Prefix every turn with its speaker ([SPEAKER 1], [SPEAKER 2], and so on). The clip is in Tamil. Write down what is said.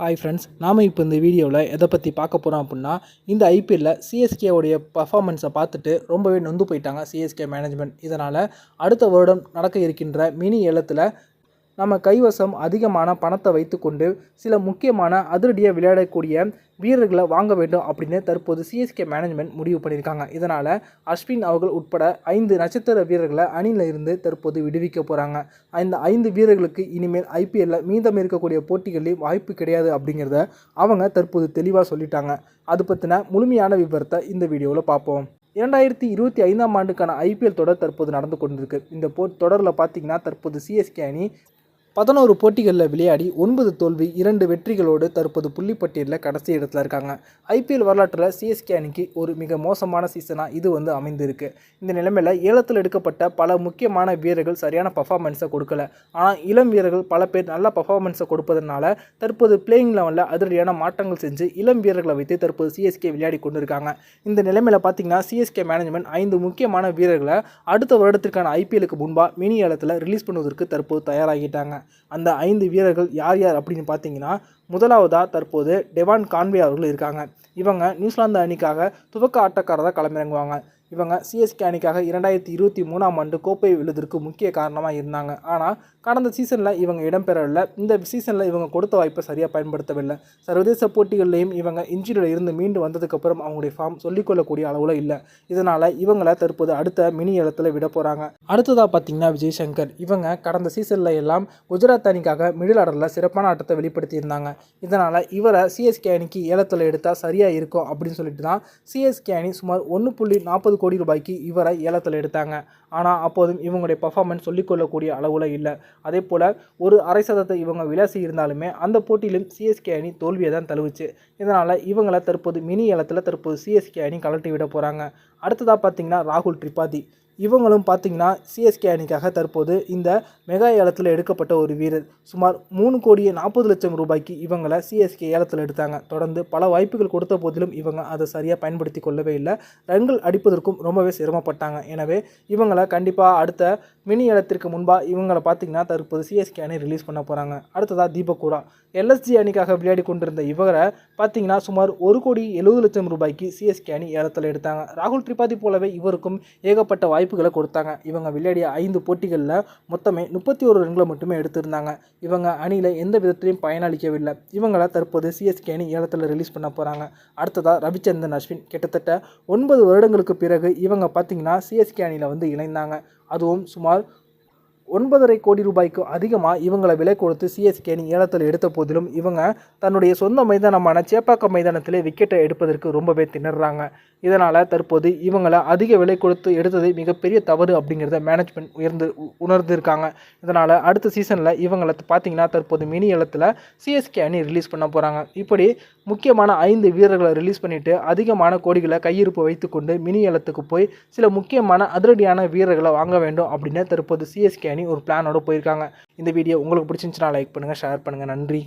[SPEAKER 1] ஹாய் ஃப்ரெண்ட்ஸ் நாம் இப்போ இந்த வீடியோவில் எதை பற்றி பார்க்க போகிறோம் அப்படின்னா இந்த ஐபிஎல்லில் சிஎஸ்கேவுடைய பர்ஃபார்மன்ஸை பார்த்துட்டு ரொம்பவே நொந்து போயிட்டாங்க சிஎஸ்கே மேனேஜ்மெண்ட் இதனால் அடுத்த வருடம் நடக்க இருக்கின்ற மினி ஏலத்தில் நம்ம கைவசம் அதிகமான பணத்தை வைத்துக்கொண்டு சில முக்கியமான அதிரடியாக விளையாடக்கூடிய வீரர்களை வாங்க வேண்டும் அப்படின்னு தற்போது சிஎஸ்கே மேனேஜ்மெண்ட் முடிவு பண்ணியிருக்காங்க. இதனால் அஸ்வின் அவர்கள் உட்பட ஐந்து நட்சத்திர வீரர்களை அணியில் இருந்து தற்போது விடுவிக்க போகிறாங்க இந்த ஐந்து வீரர்களுக்கு இனிமேல் ஐபிஎல்லில் மீதம் இருக்கக்கூடிய போட்டிகளில் வாய்ப்பு கிடையாது அப்படிங்கிறத அவங்க தற்போது தெளிவாக சொல்லிட்டாங்க. அது பற்றின முழுமையான விவரத்தை இந்த வீடியோவில் பார்ப்போம். இரண்டாயிரத்தி இருபத்தி ஐந்தாம் ஆண்டுக்கான ஐபிஎல் தொடர் தற்போது நடந்து கொண்டிருக்கு. இந்த போ தொடரில் பார்த்தீங்கன்னா தற்போது சிஎஸ்கே அணி பதினோரு போட்டிகளில் விளையாடி ஒன்பது தோல்வி இரண்டு வெற்றிகளோடு தற்போது புள்ளிப்பட்டியலில் கடைசி இடத்துல இருக்காங்க. ஐபிஎல் வரலாற்றில் சிஎஸ்கே அணிக்கு ஒரு மிக மோசமான சீசனாக இது வந்து அமைந்திருக்கு. இந்த நிலைமையில் ஏலத்தில் எடுக்கப்பட்ட பல முக்கியமான வீரர்கள் சரியான பர்ஃபார்மன்ஸை கொடுக்கல. ஆனால் இளம் வீரர்கள் பல பேர் நல்ல பர்ஃபார்மன்ஸை கொடுப்பதனால தற்போது பிளேயிங் லெவலில் அதிரடியான மாற்றங்கள் செஞ்சு இளம் வீரர்களை வைத்து தற்போது சிஎஸ்கே விளையாடி கொண்டிருக்காங்க. இந்த நிலைமையில் பார்த்தீங்கன்னா சிஎஸ்கே மேனேஜ்மெண்ட் ஐந்து முக்கியமான வீரர்களை அடுத்த வருடத்திற்கான ஐபிஎலுக்கு முன்பாக மினி ஏலத்தில் ரிலீஸ் பண்ணுவதற்கு தற்போது தயாராகிட்டாங்க. அந்த ஐந்து வீரர்கள் யார் யார் அப்படின்னு பார்த்தீங்கன்னா முதலாவதாக தற்போது டெவான் கான்வே அவர்கள் இருக்காங்க. இவங்க நியூசிலாந்து அணிக்காக துவக்க ஆட்டக்காரராக களமிறங்குவாங்க. இவங்க சிஎஸ்கே அணிக்காக இரண்டாயிரத்தி இருபத்தி மூணாம் ஆண்டு கோப்பை வெல்வதற்கு முக்கிய காரணமாக இருந்தாங்க. ஆனால் கடந்த சீசனில் இவங்க இடம்பெறவில்லை. இந்த சீசனில் இவங்க கொடுத்த வாய்ப்பை சரியாக பயன்படுத்தவில்லை. சர்வதேச போட்டிகள்லையும் இவங்க இன்ஜினியில் இருந்து மீண்டு வந்ததுக்கப்புறம் அவங்களுடைய ஃபார்ம் சொல்லிக்கொள்ளக்கூடிய அளவில் இல்லை. இதனால் இவங்களை தற்போது அடுத்த மினி இடத்துல விட போகிறாங்க அடுத்ததாக பார்த்தீங்கன்னா விஜய் சங்கர் இவங்க கடந்த சீசனில் எல்லாம் குஜராத் அணிக்காக மிடில் ஆர்டரில் சிறப்பான ஆட்டத்தை வெளிப்படுத்தியிருந்தாங்க. இதனால் இவரை சிஎஸ்கே அணிக்கு ஏலத்தில் எடுத்தால் சரியாக இருக்கும் அப்படின்னு சொல்லிட்டு தான் சிஎஸ்கே அணி சுமார் ஒன்று புள்ளி நாற்பது கோடி ரூபாய்க்கு இவரை ஏலத்தில் எடுத்தாங்க. ஆனால் அப்போதும் இவங்களுடைய பர்ஃபார்மன்ஸ் சொல்லிக்கொள்ளக்கூடிய அளவில் இல்லை. அதே போல் ஒரு அரை சதத்தை இவங்க விளாசி இருந்தாலுமே அந்த போட்டியிலும் சிஎஸ்கே அணி தோல்வியை தான் தழுவுச்சு. இதனால் இவங்களை தற்போது மினி ஏலத்தில் தற்போது சிஎஸ்கே அணி கலட்டி விட போகிறாங்க அடுத்ததாக பார்த்தீங்கன்னா ராகுல் திரிபாதி. இவங்களும் பார்த்தீங்கன்னா சிஎஸ்கே அணிக்காக தற்போது இந்த மெகா ஏலத்தில் எடுக்கப்பட்ட ஒரு வீரர். சுமார் மூணு கோடியே நாற்பது லட்சம் ரூபாய்க்கு இவங்களை சிஎஸ்கே ஏலத்தில் எடுத்தாங்க. தொடர்ந்து பல வாய்ப்புகள் கொடுத்த போதிலும் இவங்க அதை சரியாக பயன்படுத்தி கொள்ளவே இல்லை. ரன்கள் அடிப்பதற்கும் ரொம்பவே சிரமப்பட்டாங்க. எனவே இவங்களை கண்டிப்பாக அடுத்த மினி ஏலத்திற்கு முன்பாக இவங்களை பார்த்தீங்கன்னா தற்போது சிஎஸ்கே அணி ரிலீஸ் பண்ண போகிறாங்க அடுத்ததாக தீபக் கூடா எல்எஸ்ஜி அணிக்காக விளையாடி கொண்டிருந்த இவரை பார்த்தீங்கன்னா சுமார் ஒரு கோடி எழுபது லட்சம் ரூபாய்க்கு சிஎஸ்கே அணி ஏலத்தில் எடுத்தாங்க. ராகுல் திரிபாதி போலவே இவருக்கும் ஏகப்பட்ட வாய்ப்பு வாய்ப்புகளை கொடுத்தாங்க. இவங்க விளையாடிய ஐந்து போட்டிகளில் மொத்தமே முப்பத்தி ஒரு ரன்களை மட்டுமே எடுத்திருந்தாங்க. இவங்க அணியில் எந்த விதத்திலையும் பயனளிக்கவில்லை. இவங்களை தற்போது சிஎஸ்கே அணி ஏலத்தில் ரிலீஸ் பண்ண போகிறாங்க அடுத்ததாக ரவிச்சந்திரன் அஸ்வின். கிட்டத்தட்ட ஒன்பது வருடங்களுக்கு பிறகு இவங்க பார்த்தீங்கன்னா சிஎஸ்கே அணியில் வந்து இணைந்தாங்க. அதுவும் சுமார் ஒன்பதரை கோடி ரூபாய்க்கு அதிகமாக இவங்களை விலை கொடுத்து சிஎஸ்கே அணி ஏலத்தில் எடுத்த போதிலும் இவங்க தன்னுடைய சொந்த மைதானமான சேப்பாக்கம் மைதானத்திலே விக்கெட்டை எடுப்பதற்கு ரொம்பவே திணறாங்க. இதனால் தற்போது இவங்களை அதிக விலை கொடுத்து எடுத்தது மிகப்பெரிய தவறு அப்படிங்கிறத மேனேஜ்மெண்ட் உயர்ந்து உணர்ந்திருக்காங்க. இதனால் அடுத்த சீசனில் இவங்களை பார்த்தீங்கன்னா தற்போது மினி ஏலத்தில் சிஎஸ்கே அணி ரிலீஸ் பண்ண போகிறாங்க இப்படி முக்கியமான ஐந்து வீரர்களை ரிலீஸ் பண்ணிவிட்டு அதிகமான கோடிகளை கையிருப்பு வைத்துக்கொண்டு மினி ஏலத்துக்கு போய் சில முக்கியமான அதிரடியான வீரர்களை வாங்க வேண்டும் அப்படின்னு தற்போது சிஎஸ்கே அணி ஒரு பிளானோடு போயிருக்காங்க. இந்த வீடியோ உங்களுக்கு பிடிச்சிருந்துச்சுன்னா லைக் பண்ணுங்கள் ஷேர் பண்ணுங்கள் நன்றி.